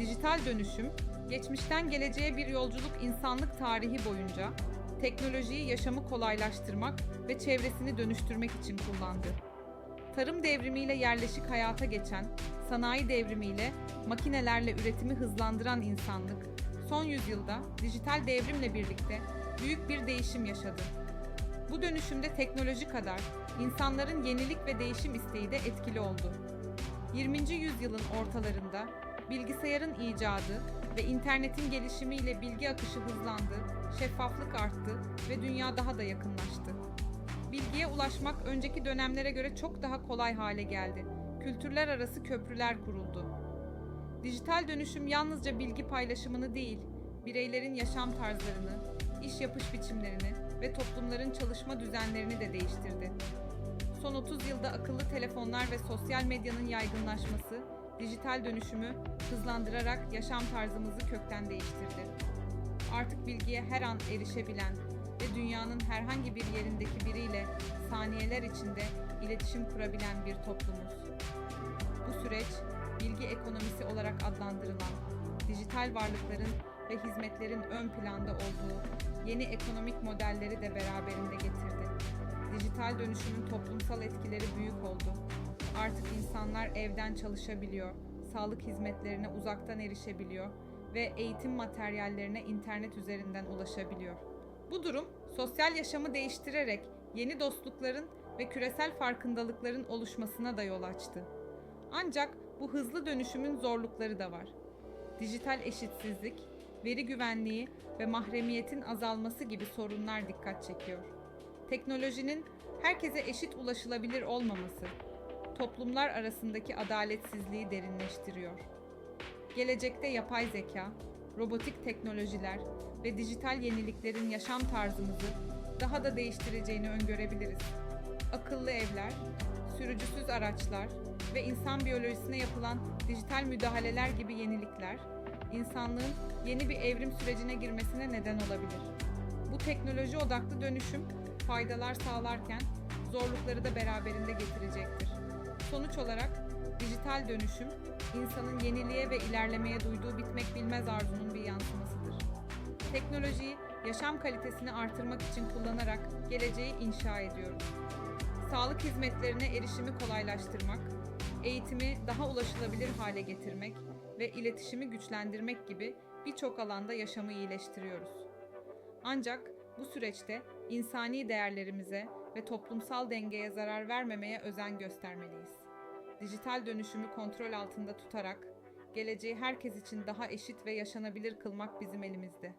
Dijital dönüşüm, geçmişten geleceğe bir yolculuk insanlık tarihi boyunca teknolojiyi yaşamı kolaylaştırmak ve çevresini dönüştürmek için kullandı. Tarım devrimiyle yerleşik hayata geçen, sanayi devrimiyle makinelerle üretimi hızlandıran insanlık, son yüzyılda dijital devrimle birlikte büyük bir değişim yaşadı. Bu dönüşümde teknoloji kadar insanların yenilik ve değişim isteği de etkili oldu. 20. yüzyılın ortalarında bilgisayarın icadı ve internetin gelişimiyle bilgi akışı hızlandı, şeffaflık arttı ve dünya daha da yakınlaştı. Bilgiye ulaşmak önceki dönemlere göre çok daha kolay hale geldi. Kültürler arası köprüler kuruldu. Dijital dönüşüm yalnızca bilgi paylaşımını değil, bireylerin yaşam tarzlarını, iş yapış biçimlerini ve toplumların çalışma düzenlerini de değiştirdi. Son 30 yılda akıllı telefonlar ve sosyal medyanın yaygınlaşması dijital dönüşümü hızlandırarak yaşam tarzımızı kökten değiştirdi. Artık bilgiye her an erişebilen ve dünyanın herhangi bir yerindeki biriyle saniyeler içinde iletişim kurabilen bir toplumuz. Bu süreç bilgi ekonomisi olarak adlandırılan dijital varlıkların ve hizmetlerin ön planda olduğu yeni ekonomik modelleri de beraberinde getirdi. Dijital dönüşümün toplumsal etkileri büyük oldu. İnsanlar evden çalışabiliyor, sağlık hizmetlerine uzaktan erişebiliyor ve eğitim materyallerine internet üzerinden ulaşabiliyor. Bu durum sosyal yaşamı değiştirerek yeni dostlukların ve küresel farkındalıkların oluşmasına da yol açtı. Ancak bu hızlı dönüşümün zorlukları da var. Dijital eşitsizlik, veri güvenliği ve mahremiyetin azalması gibi sorunlar dikkat çekiyor. Teknolojinin herkese eşit ulaşılabilir olmaması, toplumlar arasındaki adaletsizliği derinleştiriyor. Gelecekte yapay zeka, robotik teknolojiler ve dijital yeniliklerin yaşam tarzımızı daha da değiştireceğini öngörebiliriz. Akıllı evler, sürücüsüz araçlar ve insan biyolojisine yapılan dijital müdahaleler gibi yenilikler, insanlığın yeni bir evrim sürecine girmesine neden olabilir. Bu teknoloji odaklı dönüşüm faydalar sağlarken zorlukları da beraberinde getirecektir. Sonuç olarak dijital dönüşüm insanın yeniliğe ve ilerlemeye duyduğu bitmek bilmez arzunun bir yansımasıdır. Teknolojiyi yaşam kalitesini artırmak için kullanarak geleceği inşa ediyoruz. Sağlık hizmetlerine erişimi kolaylaştırmak, eğitimi daha ulaşılabilir hale getirmek ve iletişimi güçlendirmek gibi birçok alanda yaşamı iyileştiriyoruz. Ancak bu süreçte insani değerlerimize ve toplumsal dengeye zarar vermemeye özen göstermeliyiz. Dijital dönüşümü kontrol altında tutarak geleceği herkes için daha eşit ve yaşanabilir kılmak bizim elimizde.